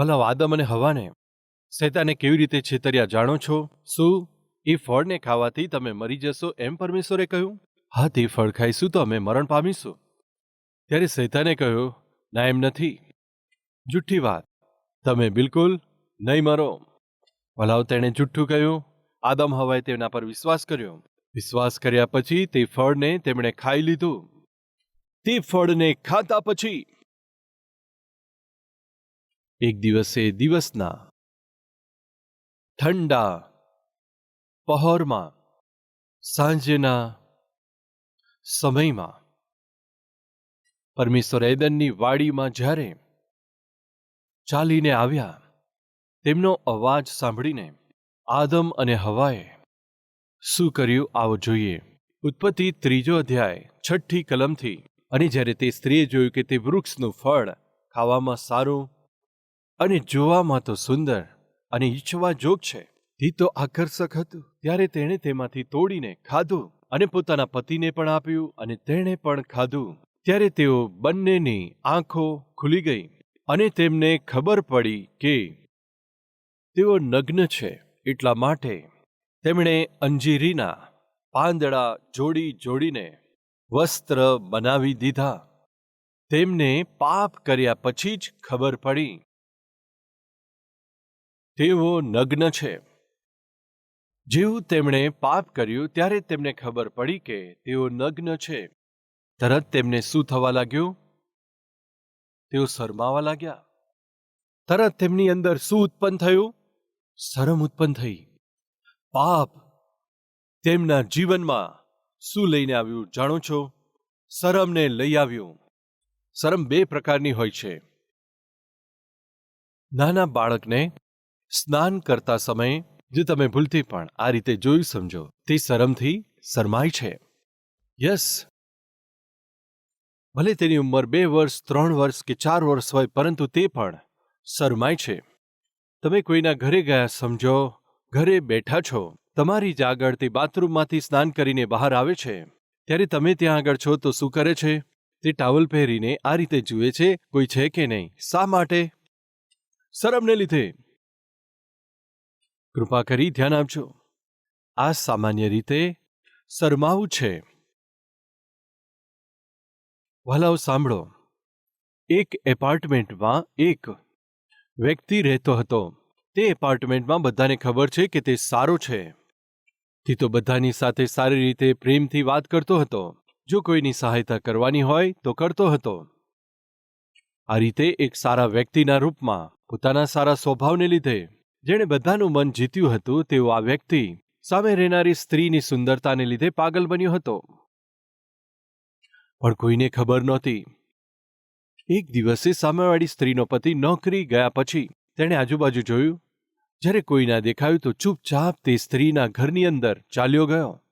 વલાવ આદમ અને હવાને. શેતાને કેવી રીતે છેતર્યા જાણો છો? શું? એ ફળને ખાવાથી તમે મરી જશો એમ પરમેશ્વરે કહ્યું? હા, તે ફળ ખાઈશું તો અમે મરણ પામીશું. ત્યારે શૈતાને કહ્યું, ના, એમ નથી. જુઠ્ઠી વાત. તમે બિલકુલ નહીં મરો. ભલાવ તેણે જુઠ્ઠું કહ્યું. આદમ હવાએ તેના પર વિશ્વાસ કર્યો. વિશ્વાસ કર્યા પછી તે ફળને તેમણે ખાઈ લીધું. તે ફળને ખાતા પછી એક દિવસે દિવસના ઠંડા પહોરમાં, સાંજના સમયમાં, પરમેશ્વર એદનની વાડીમાં જ્યારે ચાલીને આવ્યા, તેમનો અવાજ સાંભળીને આદમ અને હવાએ શું કર્યું આવો જોઈએ? ઉત્પત્તિ ત્રીજો અધ્યાય, છઠ્ઠી કલમથી. અને જ્યારે તે સ્ત્રીએ જોયું કે તે વૃક્ષનું ફળ ખાવામાં સારું અને જોવામાં તો સુંદર અને ઈચ્છવા જોગ છે. તે તો આકર્ષક હતું. ત્યારે તેણે તેમાંથી તોડીને ખાધું અને પોતાના પતિને પણ આપ્યું અને તેણે પણ ખાધું. ત્યારે તેઓ બંનેની આંખો ખુલી ગઈ અને તેમને ખબર પડી કે તેઓ નગ્ન છે. એટલા માટે તેમણે અંજીરીના પાંદડા જોડી જોડીને વસ્ત્ર બનાવી દીધા. તેમને પાપ કર્યા પછી જ ખબર પડી તેઓ નગ્ન છે. જેવું તેમણે પાપ કર્યું, ત્યારે તેમને ખબર પડી કે તેઓ નગ્ન છે. તરત તેમને શું થવા લાગ્યું? તેઓ શરમાવા લાગ્યા. તરત તેમની અંદર શું ઉત્પન્ન થયું? શરમ ઉત્પન્ન થઈ. પાપ. તેમના જીવનમાં શું લઈને આવ્યું જાણો છો? શરમને લઈ આવ્યું. શરમ બે પ્રકારની હોય છે. નાના બાળકને સ્નાન કરતા સમયે, જો તમે ભૂલથી પણ આ રીતે જોયું સમજો, તે શરમથી શરમાય છે. યસ. ભલે તેની ઉંમર બે વર્ષ, ત્રણ વર્ષ કે ચાર વર્ષ હોય, પરંતુ તે પણ શરમાય છે. તમે કોઈના ઘરે ગયા સમજો, ઘરે બેઠા છો. તમારી જ આગળ તે બાથરૂમમાંથી સ્નાન કરીને બહાર આવે છે. ત્યારે તમે ત્યાં આગળ છો તો શું કરે છે? તે ટાવલ પહેરીને આ રીતે જુએ છે, કોઈ છે કે નહીં? શા માટે? શરમને લીધે. કૃપા કરી ધ્યાન આપજો. આ સામાન્ય રીતે શરમાવું છે. વહાલાઓ સાંભળો. એક એપાર્ટમેન્ટમાં એક વ્યક્તિ રહેતો હતો. તે એપાર્ટમેન્ટમાં બધાને ખબર છે કે તે સારો છે. તે તો બધાની સાથે સારી રીતે પ્રેમથી વાત કરતો હતો. જો કોઈની સહાયતા કરવાની હોય તો કરતો હતો. આ રીતે એક સારા વ્યક્તિના રૂપમાં પોતાના સારા સ્વભાવને લીધે જેણે બધાનું મન જીત્યું હતું તેવો આ વ્યક્તિ સામે રહેનારી સ્ત્રીની સુંદરતાને લીધે પાગલ બન્યો હતો. પણ કોઈને ખબર નહોતી. એક દિવસે સામેવાળી સ્ત્રીનો પતિ નોકરી ગયા પછી તેણે આજુબાજુ જોયું. જ્યારે કોઈ ના દેખાયું તો ચૂપચાપ તે સ્ત્રીના ઘરની અંદર ચાલ્યો ગયો.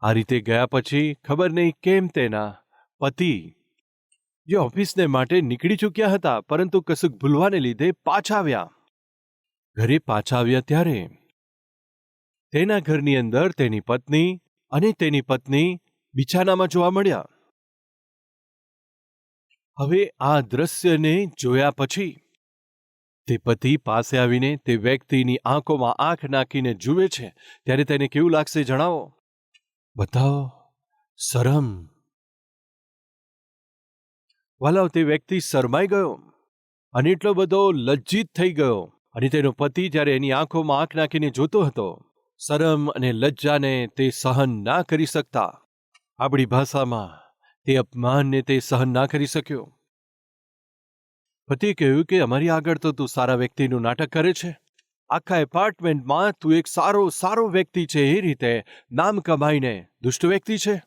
આ રીતે ગયા પછી ખબર નહીં કેમ તેના પતિ જે ઓફિસને માટે નીકળી ચૂક્યા હતા પરંતુ કશુંક ભૂલવાને લીધે પાછા આવ્યા. ઘરે પાછા આવ્યા ત્યારે તેના ઘરની અંદર તેની પત્ની અને તેની પત્ની બિછાનામાં જોવા મળ્યા. હવે આ દ્રશ્યને જોયા પછી તે પતિ પાસે આવીને તે વ્યક્તિની આંખોમાં આંખ નાખીને જુએ છે. ત્યારે તેને કેવું લાગશે જણાવો? બતાવો, શરમ. વાલાવ તે વ્યક્તિ શરમાઈ ગયો અને એટલો બધો લજ્જિત થઈ ગયો. અને તેનો પતિ જ્યારે એની આંખોમાં આંખ નાખીને જોતો હતો, શરમ અને લજ્જાને તે સહન ના કરી શકતા. આપણી ભાષામાં તે અપમાનને તે સહન ના કરી શક્યો. પતિએ કહ્યું કે, અમારી આગળ તો તું સારા વ્યક્તિનું નાટક કરે છે. આખા એપાર્ટમેન્ટમાં તું એક સારો સારો વ્યક્તિ છે, એ રીતે નામ કમાઈને દુષ્ટ વ્યક્તિ છે.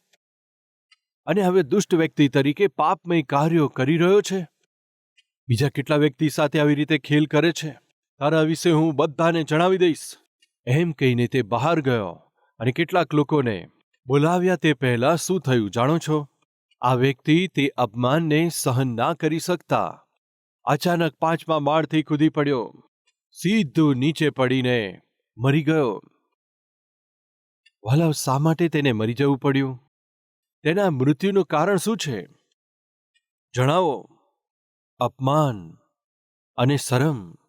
અને હવે દુષ્ટ વ્યક્તિ તરીકે પાપમય કાર્યો કરી રહ્યો છે. બીજા કેટલા વ્યક્તિ સાથે આવી રીતે ખેલ કરે છે? તારા વિશે હું બધાને જણાવી દઈશ. એમ કહીને તે બહાર ગયો અને કેટલાક લોકોને બોલાવ્યા તે પહેલા શું થયું જાણો છો? આ વ્યક્તિ તે અપમાનને સહન ના કરી શકતા. અચાનક પાંચમા માળથી કૂદી પડ્યો. સીધું નીચે પડીને મરી ગયો. વાલાવ શા માટે તેને મરી જવું પડ્યું? તેના મૃત્યુનું કારણ શું છે? જણાવો. અપમાન અને શરમ.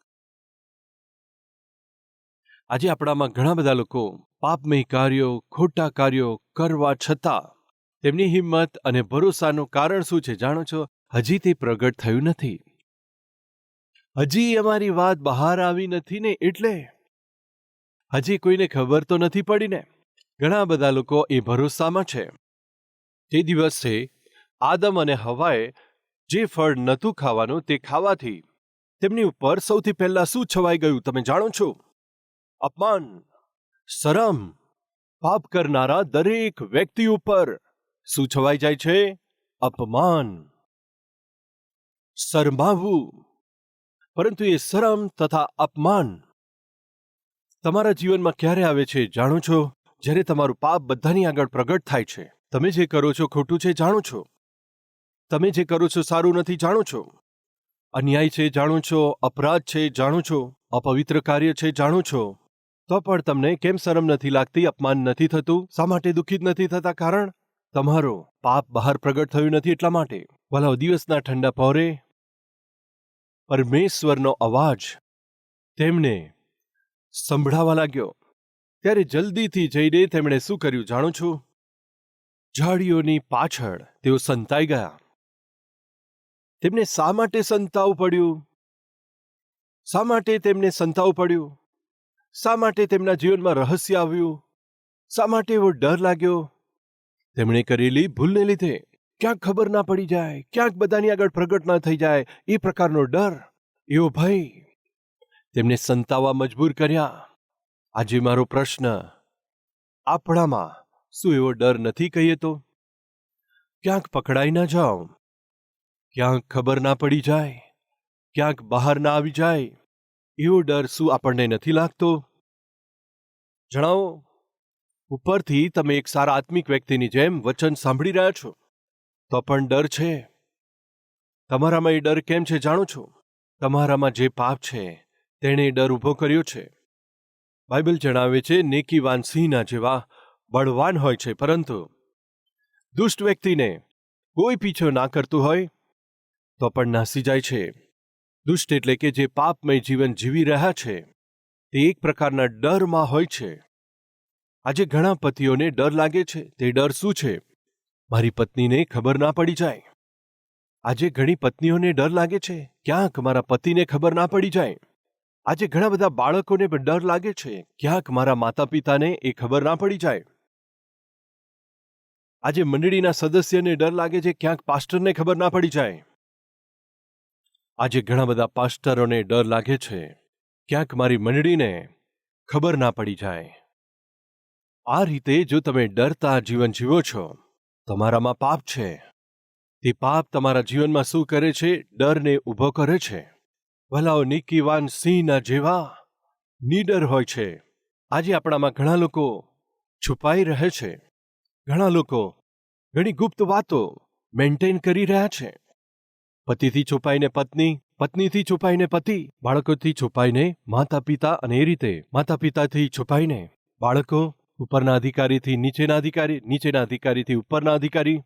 આજે આપણામાં ઘણા બધા લોકો પાપમય કાર્યો, ખોટા કાર્યો કરવા છતાં તેમની હિંમત અને ભરોસાનું કારણ શું છે જાણો છો? હજી તે પ્રગટ થયું નથી. હજી અમારી વાત બહાર આવી નથી ને એટલે હજી કોઈને ખબર તો નથી પડી ને ઘણા બધા લોકો એ ભરોસામાં છે. તે દિવસે આદમ અને હવાએ જે ફળ નહોતું ખાવાનું તે ખાવાથી તેમની ઉપર સૌથી પહેલા શું છવાઈ ગયું તમે જાણો છો? અપમાન, શરમ, પાપ કરનારા દરેક વ્યક્તિ ઉપર શું છવાઈ જાય છે? અપમાન. શરમાવવું. પરંતુ એ શરમ તથા અપમાન તમારા જીવનમાં ક્યારે આવે છે જાણો છો? જ્યારે તમારું પાપ બધાની આગળ પ્રગટ થાય છે. તમે જે કરો છો ખોટું છે જાણો છો. તમે જે કરો છો સારું નથી જાણો છો. અન્યાય છે જાણો છો, અપરાધ છે જાણો છો, અપવિત્ર કાર્ય છે જાણો છો. તો પણ તમને કેમ શરમ નથી લાગતી, અપમાન નથી થતું? શા માટે દુઃખિત નથી થતા? કારણ તમારો પાપ બહાર પ્રગટ થયું નથી એટલા માટે. ભલાવ દિવસના ઠંડા પહોરે. પરમેશ્વરનો અવાજ તેમને સંભળાવા લાગ્યો. ત્યારે જલ્દીથી જઈને તેમણે શું કર્યું જાણો છો? ઝાડીઓની પાછળ તેઓ સંતાઈ ગયા. તેમને શા માટે સંતાવું પડ્યું? શા માટે તેમને સંતાવું પડ્યું? શા માટે તેમના જીવનમાં રહસ્ય આવ્યું? શા માટે એવો ડર લાગ્યો? તેમણે કરેલી ભૂલને લીધે ક્યાંક ખબર ના પડી જાય, ક્યાંક બધાની આગળ પ્રગટ ના થઈ જાય, એ પ્રકારનો ડર. એવો ભય તેમને સંતાવા મજબૂર કર્યા. આજે મારો પ્રશ્ન, આપણામાં શું એવો ડર નથી કહીએ તો? ક્યાંક પકડાઈ ના જાઓ ક્યાંક ખબર ના પડી જાય, ક્યાંક બહાર ના આવી જાય એવો ડર શું આપણને નથી લાગતો? જણાવો. ઉપરથી તમે એક સારા આત્મિક વ્યક્તિની જેમ વચન સાંભળી રહ્યા છો, તો પણ ડર છે. તમારામાં એ ડર કેમ છે જાણો છો? તમારામાં જે પાપ છે, તેણે ડર ઊભો કર્યો છે. બાઇબલ જણાવે છે, નેકીવાન સિંહના જેવા બળવાન હોય છે, પરંતુ દુષ્ટ વ્યક્તિને કોઈ પીછો ના કરતું હોય, તો પણ નાસી જાય છે. દુષ્ટ એટલે કે જે પાપમય જીવન જીવી રહ્યા છે, તે એક પ્રકારના ડરમાં હોય છે. આજે ઘણા પતિઓને ડર લાગે છે. તે ડર શું છે? મારી પત્નીને ખબર ના પડી જાય. આજે ઘણી પત્નીઓને ડર લાગે છે. ક્યાંક મારા પતિને ખબર ના પડી જાય. આજે ઘણા બધા બાળકોને પણ ડર લાગે છે. ક્યાંક મારા માતા પિતાને એ ખબર ના પડી જાય. આજે મંડળીના સદસ્યને ડર લાગે છે. ક્યાંક પાસ્ટરને ખબર ના પડી જાય. આજે ઘણા બધા પાસ્ટરોને ડર લાગે છે. ક્યાંક મારી મંડળીને ખબર ના પડી જાય. આ રીતે જો તમે ડરતા જીવન જીવો છો, તમારામાં પાપ છે. તે પાપ તમારા જીવનમાં શું કરે છે? ડરને ઊભો કરે છે. ભલાઓ નિકીવાન સિંહના જેવા નીડર હોય છે. આજે આપણામાં ઘણા લોકો છુપાઈ રહે છે. ઘણા લોકો ઘણી ગુપ્ત વાતો મેન્ટેન કરી રહ્યા છે. પતિથી છુપાઈને પત્ની, પત્નીથી છુપાઈને પતિ, બાળકોથી છુપાઈને માતા પિતા અને એ રીતે માતા પિતાથી છુપાઈને બાળકો, ઉપરના અધિકારીથી નીચેના અધિકારી, નીચેના અધિકારીથી ઉપરના અધિકારી,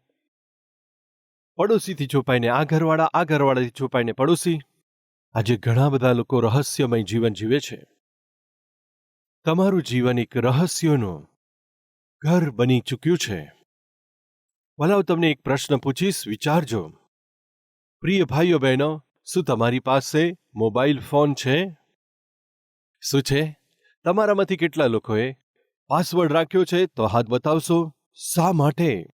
પડોશીથી છુપાઈને આ ઘરવાળા, આ ઘરવાળાથી છુપાઈને પડોશી. આજે ઘણા બધા લોકો રહસ્યમય જીવન જીવે છે. તમારું જીવન એક રહસ્યોનું ઘર બની ચૂક્યું છે. ભલાવ તમને એક પ્રશ્ન પૂછીશ, વિચારજો. પ્રિય ભાઈઓ બહેનો, શું તમારી પાસે મોબાઈલ ફોન છે? શું છે? તમારામાંથી કેટલા લોકોએ પાસવર્ડ રાખ્યો છે તો હાથ બતાવશો? શા માટે?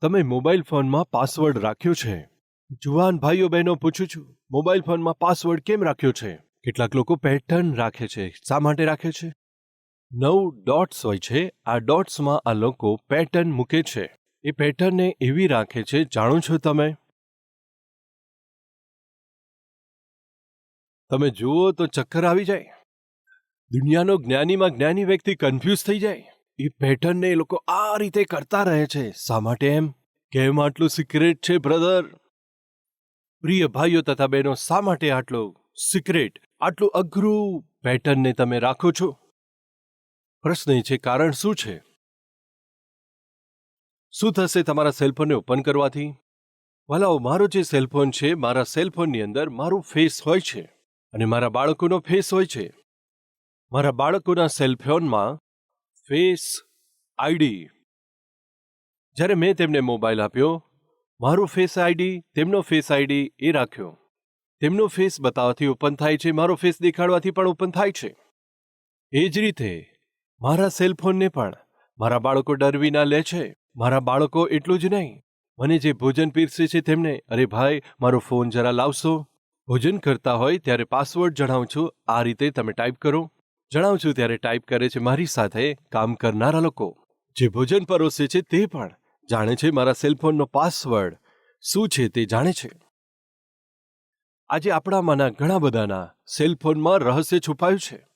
તમે મોબાઈલ ફોનમાં પાસવર્ડ રાખ્યો છે. જુવાન ભાઈઓ બહેનો, પૂછું છું, મોબાઈલ ફોનમાં પાસવર્ડ કેમ રાખ્યો છે? કેટલાક લોકો પેટર્ન રાખે છે. શા માટે રાખે છે? નવ ડોટ્સ હોય છે. આ ડોટ્સમાં આ લોકો પેટર્ન મૂકે છે. એ પેટર્નને એવી રાખે છે, જાણો છો તમે? તમે જુઓ તો ચક્કર આવી જાય. દુનિયાનો જ્ઞાનીમાં જ્ઞાની વ્યક્તિ કન્ફ્યુઝ થઈ જાય. એ પેટર્નને એ લોકો આ રીતે કરતા રહે છે. શા માટે એમ? કેમ આટલું સિક્રેટ છે બ્રધર પ્રિય ભાઈઓ તથા બહેનો, શા માટે આટલો સિક્રેટ આટલું અઘરું પેટર્નને તમે રાખો છો? પ્રશ્ન એ છે, કારણ શું છે? શું થશે તમારા સેલફોનને ઓપન કરવાથી? વાલાઓ, મારો જે સેલફોન છે, મારા સેલફોનની અંદર મારું ફેસ હોય છે અને મારા બાળકોનો ફેસ હોય છે. મારા બાળકોના સેલફોનમાં ફેસ આઈડી જ્યારે મેં તેમને મોબાઈલ આપ્યો, મારો ફેસ આઈડી તેમનો ફેસ આઈડી એ રાખ્યો. તેમનો ફેસ બતાવવાથી ઓપન થાય છે, મારો ફેસ દેખાડવાથી પણ ઓપન થાય છે. એ જ રીતે, મારા સેલફોનને પણ મારા બાળકો ડરવીના લે છે. મારા બાળકો એટલું જ નહીં. મને જે ભોજન પીરસે છે તેમને, અરે ભાઈ, મારો ફોન જરા લાવશો? ભોજન કરતા હોય ત્યારે પાસવર્ડ જણાવું છું, આ રીતે તમે ટાઈપ કરો. જણાવું છું ત્યારે ટાઈપ કરે છે મારી સાથે કામ કરનારા લોકો. જે ભોજન પરોસે છે તે પણ જાણે છે મારા સેલફોનનો પાસવર્ડ. શું છે તે જાણે છે? આજે આપણામાંના ઘણા બધાના સેલફોનમાં રહસ્ય છુપાયું છે.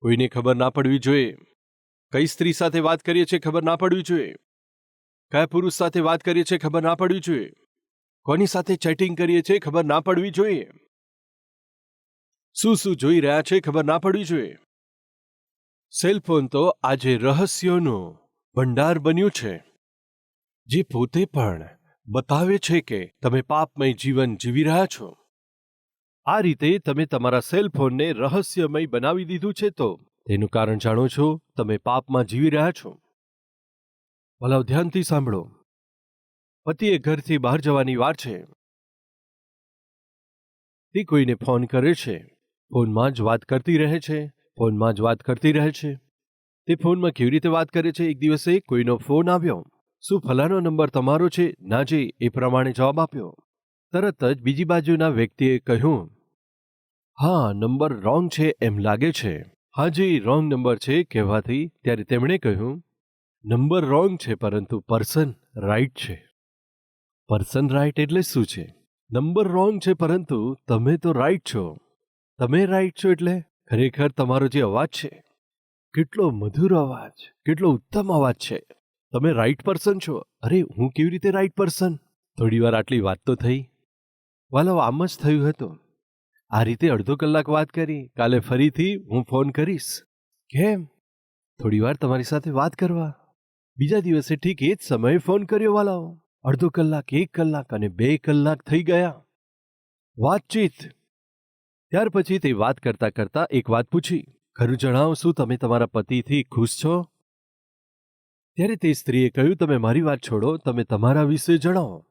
કોઈને ખબર ના પડવી જોઈએ. કઈ સ્ત્રી સાથે વાત કરીએ છીએ ખબર ના પડવી જોઈએ. કયા પુરુષ સાથે વાત કરીએ છીએ ખબર ના પડવી જોઈએ? કોની સાથે ચેટિંગ કરીએ છીએ ખબર ના પડવી જોઈએ? શું શું જોઈ રહ્યા છે ખબર ના પડવી જોઈએ? સેલફોન તો આજે રહસ્યોનો ભંડાર બન્યું છે. જે પોતે પણ બતાવે છે કે તમે પાપમય જીવન જીવી રહ્યા છો. આ રીતે તમે તમારા સેલફોનને રહસ્યમય બનાવી દીધું છે તો, તેનું કારણ જાણો છો, તમે પાપમાં જીવી રહ્યા છો. ભલાવ ધ્યાનથી સાંભળો. પતિએ ઘરથી બહાર જવાની વાર છે. તે કોઈને ફોન કરે છે. ફોનમાં જ વાત કરતી રહે છે. ફોનમાં જ વાત કરતી રહે છે. તે ફોનમાં કેવી રીતે વાત કરે છે? એક દિવસે કોઈનો ફોન આવ્યો. શું ફલાનો નંબર તમારો છે? ના જી, એ પ્રમાણે જવાબ આપ્યો. તરત જ બીજી બાજુના વ્યક્તિએ કહ્યું, હા, નંબર રોંગ છે એમ લાગે છે. હા જી, રોંગ નંબર છે, કહેવાથી ત્યારે તેમણે કહ્યું નંબર રોંગ છે, પરંતુ પર્સન રાઈટ છે. પર્સન રાઈટ એટલે શું છે? નંબર રોંગ છે, પરંતુ તમે તો રાઈટ છો. તમે રાઈટ છો એટલે ખરેખર તમારો જે અવાજ છે, કેટલો મધુર અવાજ, કેટલો ઉત્તમ અવાજ છે. તમે રાઈટ પર્સન છો. અરે, હું કેવી રીતે રાઈટ પર્સન? થોડી વાર આટલી વાત તો થઈ. વાલો, આમ જ થયું હતું. આ રીતે અડધો કલાક વાત કરી. કાલે ફરીથી હું ફોન કરીશ. કેમ? થોડી વાર તમારી સાથે વાત કરવા. બીજા દિવસે ઠીક એ જ સમયે ફોન કર્યો વાલાઓ. અડધો કલાક, એક કલાક અને બે કલાક થઈ ગયા. વાતચીત. ત્યાર પછી તે વાત કરતા કરતા એક વાત પૂછી. ખરું જણાવો, શું તમે તમારા પતિથી ખુશ છો? ત્યારે તે સ્ત્રીએ કહ્યું, તમે મારી વાત છોડો, તમે તમારા વિશે જણાવો.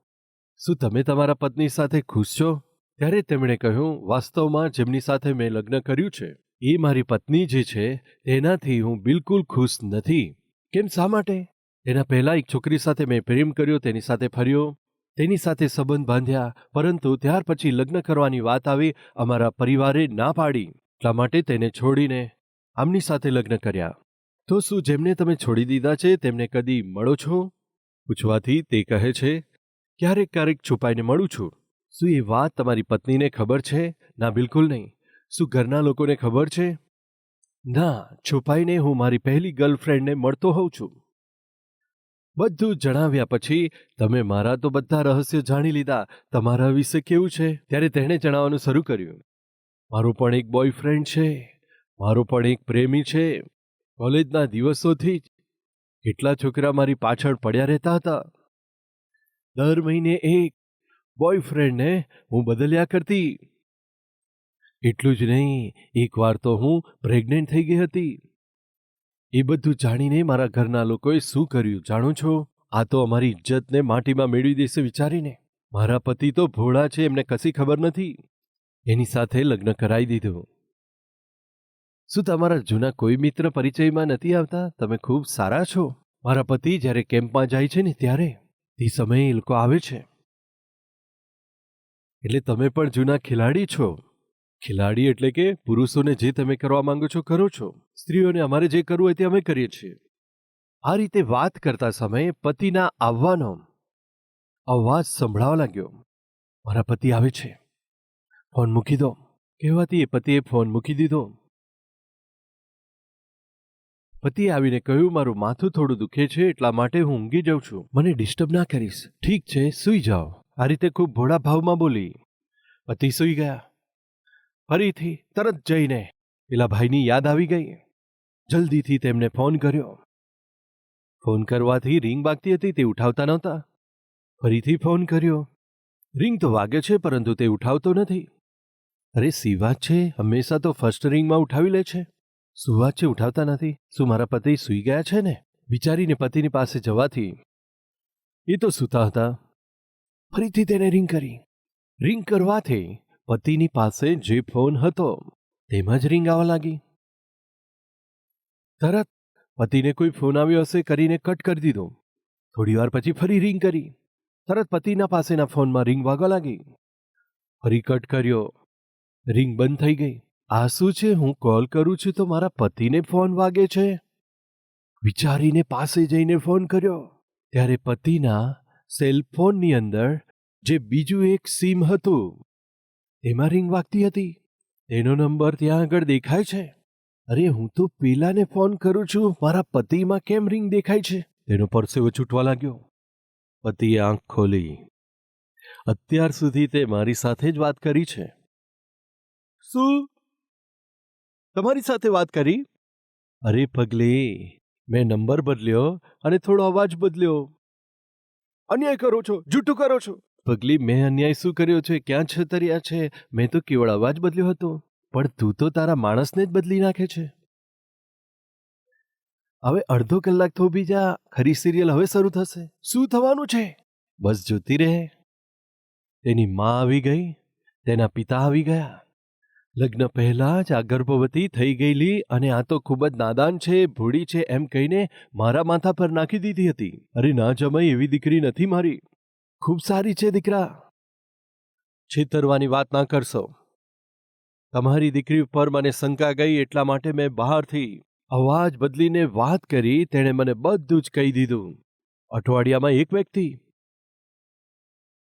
શું તમે તમારા પત્ની સાથે ખુશ છો? ત્યારે તેમણે કહ્યું, વાસ્તવમાં જેમની સાથે મેં લગ્ન કર્યું છે, એ મારી પત્ની જે છે તેનાથી હું બિલકુલ ખુશ નથી. કેમ, શા માટે? તેના પહેલાં એક છોકરી સાથે મેં પ્રેમ કર્યો, તેની સાથે ફર્યો, તેની સાથે સંબંધ બાંધ્યા, પરંતુ ત્યાર પછી લગ્ન કરવાની વાત આવી, અમારા પરિવારે ના પાડી. એટલા માટે તેને છોડીને આમની સાથે લગ્ન કર્યા. તો શું જેમને તમે છોડી દીધા છે, તેમને કદી મળો છો? પૂછવાથી તે કહે છે, ક્યારેક ક્યારેક છુપાઈને મળું છું. શું એ વાત તમારી પત્નીને ખબર છે? ના, બિલકુલ નહીં. શું ઘરના લોકોને ખબર છે? ના, છુપાઈને હું મારી પહેલી ગર્લફ્રેન્ડને મળતો હોઉં છું. બધું જણાવ્યા પછી, તમે મારા તો બધા રહસ્ય જાણી લીધા. તમારા વિશે કેવું છે? ત્યારે તેણે જણાવવાનું શરૂ કર્યું. મારો પણ એક બોયફ્રેન્ડ છે. મારો પણ એક પ્રેમી છે. કોલેજના દિવસોથી જ કેટલા છોકરા મારી પાછળ પડ્યા રહેતા હતા. દર મહિને એક બોયફ્રેન્ડને હું બદલ્યા કરતી. એટલું જ નહીં એકવાર તો હું પ્રેગ્નેન્ટ થઈ ગઈ હતી. એ બધું જાણીને મારા ઘરના લોકોએ શું કર્યું જાણો છો? આ તો અમારી ઇજ્જતને માટીમાં મેળવી દેશે વિચારીને. મારા પતિ તો ભોળા છે, એમને કશી ખબર નથી. એની સાથે લગ્ન કરાવી દીધું. શું તમારા જૂના કોઈ મિત્ર પરિચયમાં નથી આવતા? તમે ખૂબ સારા છો. મારા પતિ જ્યારે કેમ્પમાં જાય છે ને ત્યારે તે સમયે એ લોકો આવે છે. એટલે તમે પણ જૂના ખેલાડી છો. ખેલાડી એટલે કે પુરુષોને જે તમે કરવા માંગો છો કરો છો. સ્ત્રીઓને અમારે જે કરવું હોય તે અમે કરીએ છીએ. આ રીતે વાત કરતા સમયે પતિના આવવાનો અવાજ સંભળાવા લાગ્યો. મારા પતિ આવે છે. ફોન મૂકી દો. કહેવાથી એ પતિએ ફોન મૂકી દીધો. પતિએ આવીને કહ્યું, મારું માથું થોડું દુખે છે, એટલા માટે હું ઊંઘી જાઉં છું. મને ડિસ્ટર્બ ના કરીશ. ઠીક છે, સૂઈ જાઓ. આ રીતે ખૂબ ભોળા ભાવમાં બોલી, પતિ સૂઈ ગયા. ફરીથી તરત જઈને પેલા ભાઈની યાદ આવી ગઈ. જલ્દીથી તેમને ફોન કર્યો. ફોન કરવાથી રિંગ વાગતી હતી તે ઉઠાવતા નહોતા. ફરીથી ફોન કર્યો. રિંગ તો વાગે છે, પરંતુ તે ઉઠાવતો નથી. અરે સી વાત છે? હંમેશા તો ફર્સ્ટ રિંગમાં ઉઠાવી લે છે. શું વાત છે, ઉઠાવતા નથી? શું મારા પતિ સૂઈ ગયા છે ને? વિચારીને પતિની પાસે જવાથી એ તો સૂતા હતા. ફરીથી તેને રિંગ કરી. રિંગ કરવાથી પતિની પાસે જે ફોન હતો, તેમાં જ રિંગ આવવા લાગી. તરત પતિને કોઈ ફોન આવ્યો હશે કરીને કટ કરી દીધો. થોડી વાર પછી ફરી રિંગ કરી. તરત પતિના પાસેના ફોનમાં રિંગ વાગવા લાગી. ફરી કટ કર્યો. રિંગ બંધ થઈ ગઈ. આ શું છે? હું કોલ કરું છું તો મારા પતિને ફોન વાગે છે? વિચારીને પાસે જઈને ફોન કર્યો. ત્યારે પતિના સેલફોનની અંદર જે બીજું એક સિમ હતું તેમાં રિંગ વાગતી હતી. એનો નંબર ત્યાં આગળ દેખાય છે. અરે, હું તો પેલાને ફોન કરું છું. મારા પતિમાં કેમ રિંગ દેખાય છે? તેનો પરસેવો છૂટવા લાગ્યો. પતિએ આંખ ખોલી. અત્યાર સુધી તે મારી સાથે જ વાત કરી છે. શું? તમારી સાથે વાત કરી? અરે, પગલી. મેં નંબર બદલ્યો અને થોડો અવાજ બદલ્યો. અન્યાય કરો છો, જૂઠું કરો છો. પગલી મેં અન્યાય શું કર્યો છે? ક્યાં છતર્યા છે? મેં તો કેવળ અવાજ બદલ્યો હતો. પણ તું તો તારા માણસને જ બદલી નાખે છે. હવે અડધો કલાક થોભી જા. ખરી સિરિયલ હવે શરૂ થશે. શું થવાનું છે? બસ જોતી રહે. તેની માં આવી ગઈ. તેના પિતા આવી ગયા. લગ્ન પહેલા જ આ ગર્ભવતી થઈ ગયેલી અને આ તો ખૂબ જ નાદાન છે, ભૂડી છે એમ કહીને મારા માથા પર નાખી દીધી હતી. અરે ના જમાઈ, એવી દીકરી નથી મારી. ખૂબ સારી છે, દીકરા. છેતરવાની વાત ના કરશો. તમારી દીકરી ઉપર મને શંકા ગઈ એટલા માટે મેં બહારથી અવાજ બદલીને વાત કરી, તેણે મને બધું જ કહી દીધું. અઠવાડિયામાં એક વ્યક્તિ.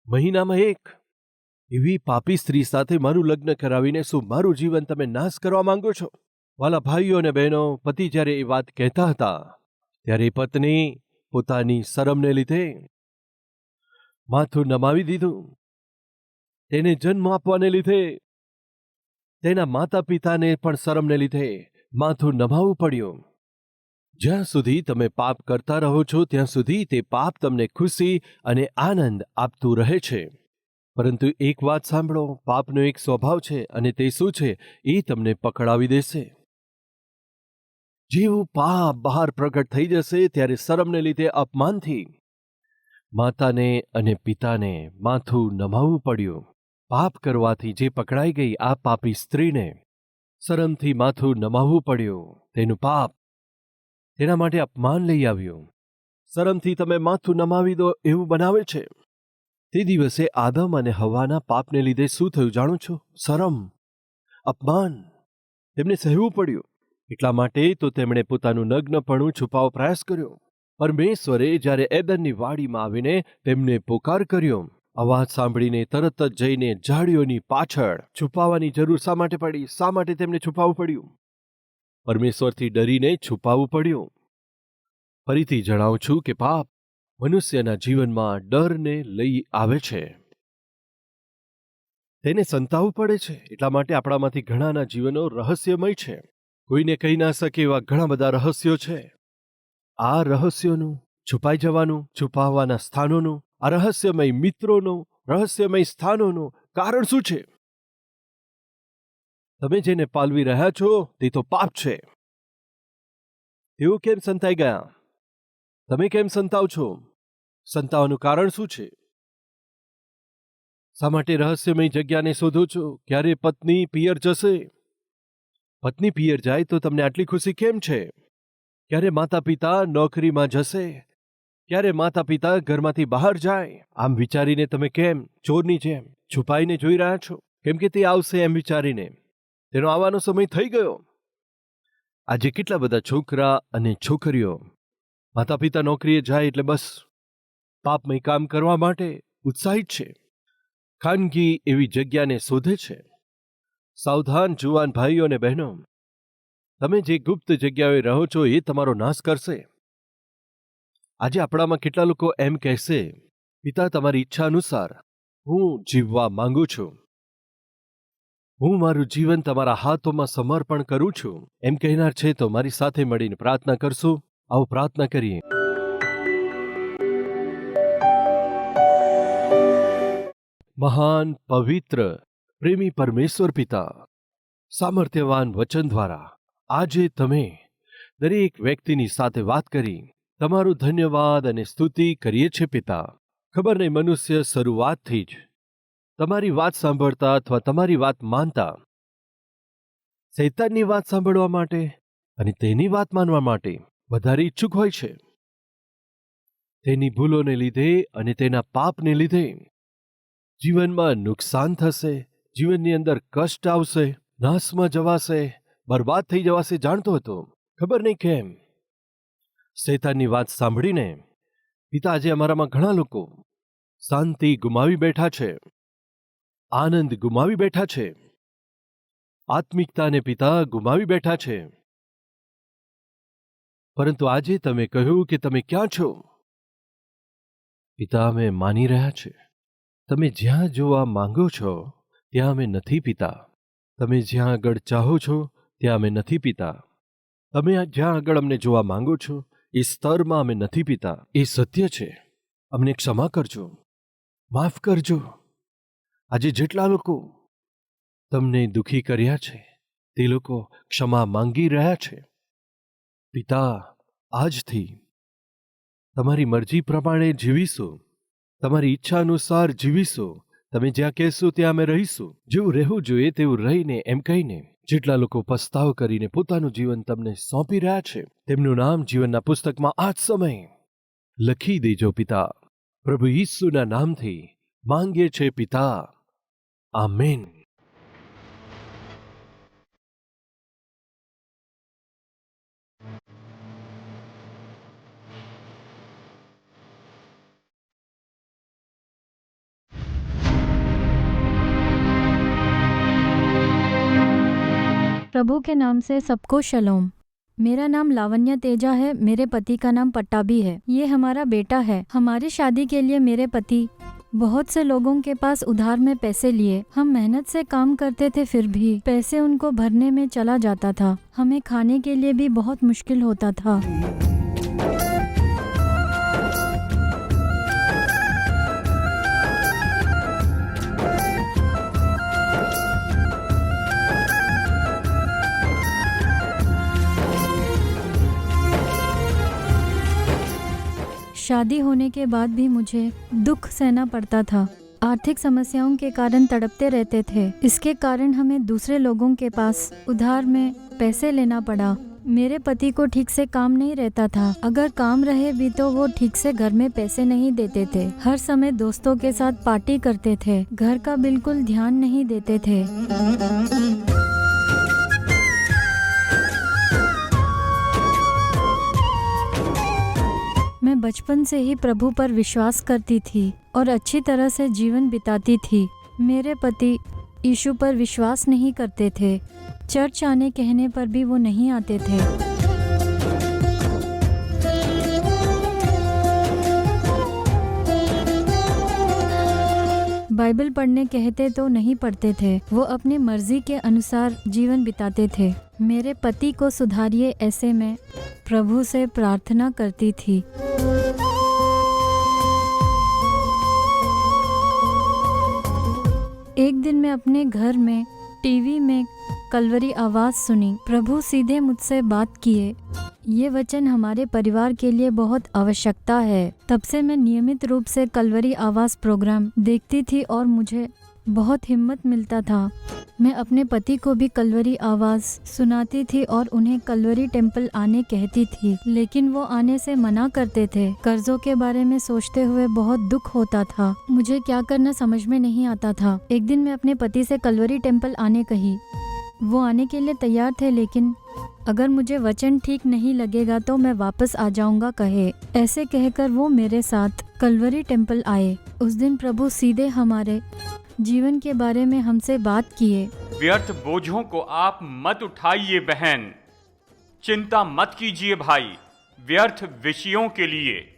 મહિનામાં એક. એવી પાપી સ્ત્રી સાથે મારું લગ્ન કરાવીને શું મારું જીવન તમે નાશ કરવા માંગો છો? વાલા ભાઈઓ અને બહેનો, પતિ જ્યારે એ વાત કહેતા હતા, ત્યારે પત્ની પોતાની શરમને લીધે માથું નમાવી દીધું. તેને જન્મ આપવાને લીધે, તેના માતા પિતાને પણ શરમને લીધે માથું નમાવવું પડ્યું. જ્યાં સુધી તમે પાપ કરતા રહો છો, ત્યાં સુધી તે પાપ તમને ખુશી અને આનંદ આપતું રહે છે. પરંતુ એક વાત સાંભળો, પાપનો એક સ્વભાવ છે અને તે શું છે, એ તમને પકડાવી દેશે. જેવું પાપ બહાર પ્રગટ થઈ જશે, ત્યારે શરમને લીધે અપમાનથી માતાને અને પિતાને માથું નમાવવું પડ્યું. પાપ કરવાથી જે પકડાઈ ગઈ આ પાપી સ્ત્રીને શરમથી માથું નમાવવું પડ્યું. તેનું પાપ તેના માટે અપમાન લઈ આવ્યું. શરમથી તમે માથું નમાવી દો એવું બનાવે છે. તે દિવસે આદમ અને હવાના પાપને લીધે શું થયું જાણો છો? શરમ, અપમાન. તેમને સહેવું પડ્યું. એટલા માટે તો તેમણે પોતાનું નગ્નપણું છુપાવવા પ્રયાસ કર્યો. પરમેશ્વરે જ્યારે એદનની વાડીમાં આવીને તેમને પોકાર કર્યો, અવાજ સાંભળીને તરત જ જઈને ઝાડીઓની પાછળ છુપાવવાની જરૂર શા માટે પડી? શા માટે તેમને છુપાવવું પડ્યું? પરમેશ્વરથી ડરીને છુપાવવું પડ્યું. ફરીથી જણાવું છું કે પાપ મનુષ્યના જીવનમાં ડરને લઈ આવે છે. તેને સંતાવવું પડે છે. એટલા માટે આપણામાંથી ઘણાના જીવનો રહસ્યમય છે. કોઈને કહી ના શકે એવા ઘણા બધા રહસ્યો છે. આ રહસ્યોનું, છુપાઈ જવાનું, છુપાવવાના સ્થાનોનું, આ રહસ્યમય મિત્રોનું, રહસ્યમય સ્થાનોનું કારણ શું છે? તમે જેને પાલવી રહ્યા છો, તે તો પાપ છે. તેઓ કેમ સંતાઈ ગયા? તમે કેમ સંતાવ છો? સંતાવાનું કારણ શું છે? શા માટે રહસ્યમય જગ્યાને શોધો છો? ક્યારે પત્ની પિયર જશે? પત્ની પિયર જાય તો તમને આટલી ખુશી કેમ છે? ક્યારે માતા પિતા નોકરીમાં જશે? ક્યારે માતા પિતા ઘરમાંથી બહાર જાય? આમ વિચારીને તમે કેમ? ચોરની જેમ. છુપાઈને જોઈ રહ્યા છો. કેમ કે તે આવશે એમ વિચારીને. તેનો આવવાનો સમય થઈ ગયો. આજે કેટલા બધા છોકરા અને છોકરીઓ. માતા પિતા નોકરીએ જાય એટલે બસ. પાપમય કામ કરવા માટે ઉત્સાહિત છે. ખાનગી એવી જગ્યાને શોધે છે. સાવધાન, જુવાન ભાઈઓ અને બહેનો. તમે જે ગુપ્ત જગ્યાએ રહો છો એ તમારો નાશ કરશે. આજે આપણામાં કેટલા લોકો એમ કહેશે, પિતા તમારી ઈચ્છા અનુસાર હું જીવવા માંગુ છું. હું મારું જીવન તમારા હાથોમાં સમર્પણ કરું છું. એમ કહેનાર છે તો મારી સાથે મળીને પ્રાર્થના કરશું. આવો પ્રાર્થના કરીએ. મહાન, પવિત્ર, પ્રેમી પરમેશ્વર પિતા, સામર્થ્યવાન વચન દ્વારા આજે તમે દરેક વ્યક્તિની સાથે વાત કરી, તમારું ધન્યવાદ અને સ્તુતિ કરીએ છીએ પિતા. ખબર નહીં, મનુષ્ય શરૂઆતથી જ. તમારી વાત સાંભળતા અથવા તમારી વાત માનતા. શૈતાનની વાત સાંભળવા માટે અને તેની વાત માનવા માટે વધારે ઈચ્છુક હોય છે. તેની ભૂલોને લીધે અને તેના પાપને લીધે જીવનમાં નુકસાન થશે, જીવનની અંદર કષ્ટ આવશે, નાશમાં જવાશે બરબાદ થઈ જવાશે જાણતો હતો. ખબર નહીં કેમ? શૈતાનની વાત સાંભળીને પિતા આજે અમારામાં ઘણા લોકો શાંતિ ગુમાવી બેઠા છે. આનંદ ગુમાવી બેઠા છે. આત્મિકતાને પિતા ગુમાવી બેઠા છે. પરંતુ આજે તમે કહ્યું કે તમે ક્યાં છો? પિતા અમે માની રહ્યા છે. તમે જ્યાં જોવા માંગો છો, ત્યાં અમે નથી પિતા. તમે જ્યાં આગળ ચાહો છો ત્યાં અમે નથી પીતા. તમે જ્યાં આગળ અમને જોવા માંગો છો, એ સ્તરમાં અમે નથી પીતા. એ સત્ય છે. અમને ક્ષમા કરજો. માફ કરજો. આજે જેટલા લોકો તમને દુખી કર્યા છે, તે લોકો ક્ષમા માંગી રહ્યા છે. પિતા, આજથી તમારી મરજી પ્રમાણે જીવીશું. તમારી ઈચ્છા અનુસાર જીવીશું. તમે જ્યાં કહેશો ત્યાં અમે રહીશું. જેવું રહેવું જોઈએ તેવું રહીને એમ કહીને. જેટલા લોકો પસ્તાવ કરીને પોતાનું જીવન તમને સોંપી રહ્યા છે, તેમનું નામ જીવનના પુસ્તકમાં આજ સમય લખી દેજો પિતા. પ્રભુ ઈસુના નામથી માંગીએ છે પિતા. આમેન. प्रभु के नाम से सबको शलोम। मेरा नाम लावण्य तेजा है, मेरे पति का नाम पट्टा भी है। ये हमारा बेटा है। हमारी शादी के लिए मेरे पति। बहुत से लोगों के पास उधार में पैसे लिए। हम मेहनत से काम करते थे, फिर भी पैसे उनको भरने में चला जाता था। हमें खाने के लिए भी बहुत मुश्किल होता था। शादी होने के बाद भी मुझे दुख सहना पड़ता था। आर्थिक समस्याओं के कारण तड़पते रहते थे। इसके कारण हमें दूसरे लोगों के पास उधार में पैसे लेना पड़ा। मेरे पति को ठीक से काम नहीं रहता था। अगर काम रहे भी तो वो ठीक से घर में पैसे नहीं देते थे। हर समय दोस्तों के साथ पार्टी करते थे। घर का बिल्कुल ध्यान नहीं देते थे। बचपन से ही प्रभु पर विश्वास करती थी और अच्छी तरह से जीवन बिताती थी। मेरे पति यीशु पर विश्वास नहीं करते थे। चर्च आने कहने पर भी वो नहीं आते थे। बाइबल पढ़ने कहते तो नहीं पढ़ते थे। वो अपनी मर्ज़ी के अनुसार जीवन बिताते थे। मेरे पति को सुधारिए ऐसे में प्रभु से प्रार्थना करती थी। एक दिन मैं अपने घर में टीवी में कलवरी आवाज़ सुनी। प्रभु सीधे मुझसे बात किए। ये वचन हमारे परिवार के लिए बहुत आवश्यकता है। तब से मैं नियमित रूप से कलवरी आवाज़ प्रोग्राम देखती थी और मुझे बहुत हिम्मत मिलता था। मैं अपने पति को भी कलवरी आवाज़ सुनाती थी और उन्हें कलवरी टेंपल आने कहती थी, लेकिन वो आने से मना करते थे। कर्जों के बारे में सोचते हुए बहुत दुख होता था। मुझे क्या करना समझ में नहीं आता था। एक दिन मैं अपने पति से कलवरी टेंपल आने कही। वो आने के लिए तैयार थे, लेकिन अगर मुझे वचन ठीक नहीं लगेगा तो मैं वापस आ जाऊँगा, कहे। ऐसे कहकर वो मेरे साथ कलवरी टेंपल आए। उस दिन प्रभु सीधे हमारे जीवन के बारे में हमसे बात किए। व्यर्थ बोझों को आप मत उठाइए, बहन। चिंता मत कीजिए भाई, व्यर्थ विषयों के लिए।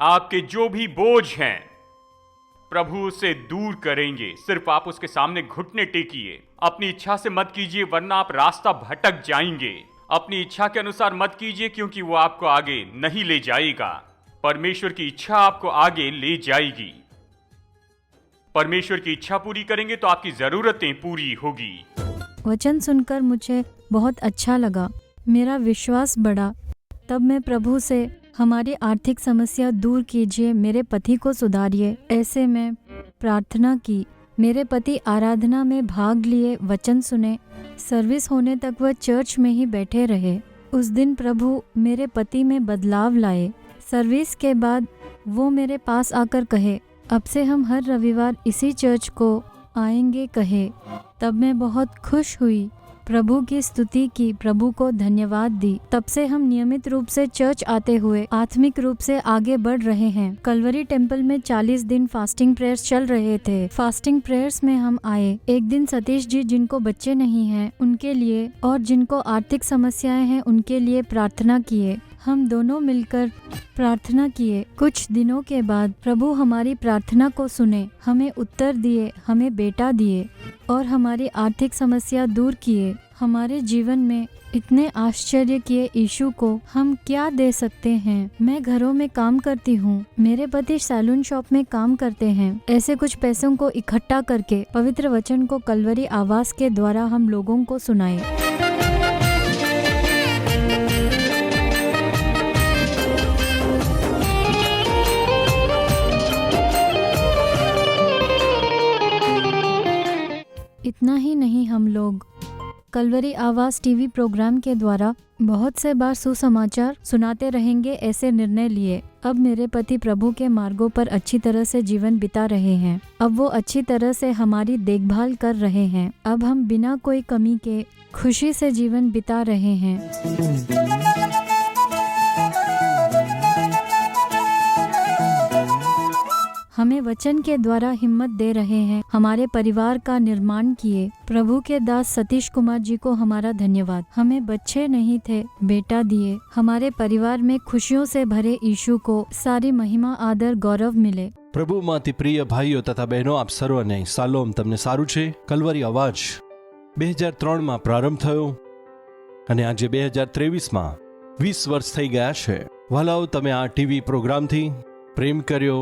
आपके जो भी बोझ हैं प्रभु उसे दूर करेंगे। सिर्फ़ आप उसके सामने घुटने टेकिए। अपनी इच्छा से मत कीजिए, वरना आप रास्ता भटक जाएँगे। अपनी इच्छा के अनुसार मत कीजिए, क्योंकि वो आपको आगे नहीं ले जाएगा। परमेश्वर की इच्छा आपको आगे ले जाएगी। परमेश्वर की इच्छा पूरी करेंगे तो आपकी जरूरतें पूरी होगी। वचन सुनकर मुझे बहुत अच्छा लगा। मेरा विश्वास बढ़ा। तब मैं प्रभु से हमारी आर्थिक समस्या दूर कीजिए, मेरे पति को सुधारिए। ऐसे में प्रार्थना की, मेरे पति आराधना में भाग लिए, वचन सुने। सर्विस होने तक वह चर्च में ही बैठे रहे। उस दिन प्रभु मेरे पति में बदलाव लाए। सर्विस के बाद वो मेरे पास आकर कहे, अब से हम हर रविवार इसी चर्च को आएँगे, कहे। तब मैं बहुत खुश हुई। प्रभु की स्तुति की, प्रभु को धन्यवाद दी। तब से हम नियमित रूप से चर्च आते हुए, आत्मिक रूप से आगे बढ़ रहे हैं। कलवरी टेंपल में 40 दिन फास्टिंग प्रेयर्स चल रहे थे। फास्टिंग प्रेयर्स में हम आए। एक दिन सतीश जी, जिनको बच्चे नहीं हैं, उनके लिए और जिनको आर्थिक समस्याएँ हैं, उनके लिए प्रार्थना किए। हम दोनों मिलकर प्रार्थना किए। कुछ दिनों के बाद प्रभु हमारी प्रार्थना को सुने, हमें उत्तर दिए, हमें बेटा दिए और हमारी आर्थिक समस्या दूर किए। हमारे जीवन में इतने आश्चर्य किए यीशु को हम क्या दे सकते हैं? मैं घरों में काम करती हूँ, मेरे पति सैलून शॉप में काम करते हैं। ऐसे कुछ पैसों को इकट्ठा करके पवित्र वचन को कलवरी आवास के द्वारा हम लोगों को सुनाए। इतना ही नहीं हम लोग। कलवरी आवाज़ टीवी प्रोग्राम के द्वारा बहुत से बार सुसमाचार सुनाते रहेंगे ऐसे निर्णय लिए। अब मेरे पति प्रभु के मार्गों पर अच्छी तरह से जीवन बिता रहे हैं। अब वो अच्छी तरह से हमारी देखभाल कर रहे हैं। अब हम बिना कोई कमी के खुशी से जीवन बिता रहे हैं। हमें वचन के द्वारा हिम्मत दे रहे हैं हमारे परिवार का निर्माण किए प्रभु के दास सतीश कुमार जी को हमारा धन्यवाद हमें बच्चे नहीं थे बेटा दिए हमारे परिवार में खुशियों से भरे यीशु को सारी महिमा आदर गौरव मिले પ્રભુમાંથી પ્રિય ભાઈઓ તથા બહેનો આપ સર્વને સાલોમ તમને સારું છે કલવરી અવાજ બે હજાર ત્રણમાં પ્રારંભ થયો અને આજે બે હજાર ત્રેવીસમાં વીસ વર્ષ થઈ ગયા છે વાલાઓ તમે આ ટીવી પ્રોગ્રામથી પ્રેમ કર્યો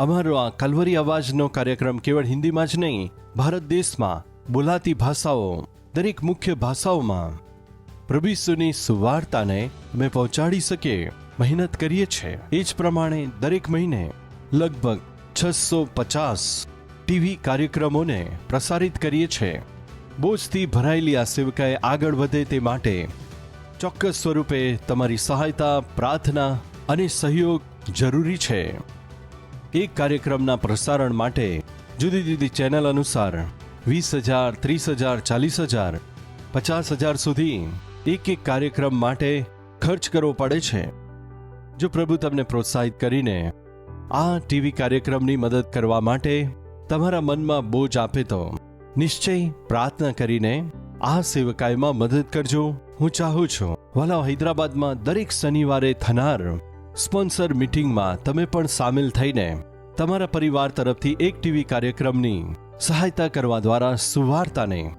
અમારો આ કલવરી અવાજનો કાર્યક્રમ કેવળ હિન્દીમાં જ નહીં, ભારત દેશમાં બોલાતી ભાષાઓ દરેક મુખ્ય ભાષાઓમાં પ્રભુ સુવાર્તાને અમે પહોંચાડી શકીએ, મહેનત કરીએ છીએ. એ જ પ્રમાણે દરેક મહિને લગભગ છસો પચાસ ટીવી કાર્યક્રમોને પ્રસારિત કરીએ છીએ. બોજથી ભરાયેલી આ સેવકાએ આગળ વધે તે માટે ચોક્કસ સ્વરૂપે તમારી સહાયતા, પ્રાર્થના અને સહયોગ જરૂરી છે. એક કાર્યક્રમના પ્રસારણ માટે જુદી જુદી ચેનલ અનુસાર વીસ હજાર, ત્રીસ હજાર, ચાલીસ હજાર, પચાસ હજાર સુધી એક એક કાર્યક્રમ માટે ખર્ચ કરવો પડે છે. જો પ્રભુ તમને પ્રોત્સાહિત કરીને આ ટીવી કાર્યક્રમની મદદ કરવા માટે તમારા મનમાં બોજ આપે તો નિશ્ચય પ્રાર્થના કરીને આ સેવકાયમાં મદદ કરજો. હું ચાહું છું. વાલા હૈદરાબાદમાં દરેક શનિવારે થનાર સ્પોન્સર મીટિંગમાં તમે પણ સામેલ થઈને તમારા પરિવાર તરફથી એક ટીવી કાર્યક્રમની સહાયતા કરવા દ્વારા સુવાર્તાને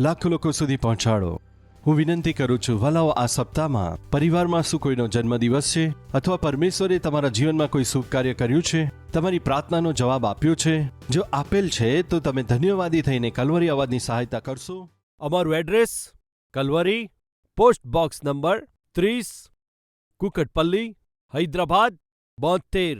લાખો લોકો સુધી પહોંચાડો. હું વિનંતી કરું છું, વલાઓ, આ સપ્તાહમાં પરિવારમાં શું કોઈનો જન્મદિવસ છે અથવા પરમેશ્વરે તમારા જીવનમાં કોઈ શુભ કાર્ય કર્યું છે? તમારી પ્રાર્થનાનો જવાબ આપ્યો છે? જો આપેલ છે, તો તમે ધન્યવાદી થઈને કલવરી અવાજની સહાયતા કરશો. અમારું address Calvary post box number ત્રીસ, કુકટપલ્લી હૈદરાબાદ બોતેર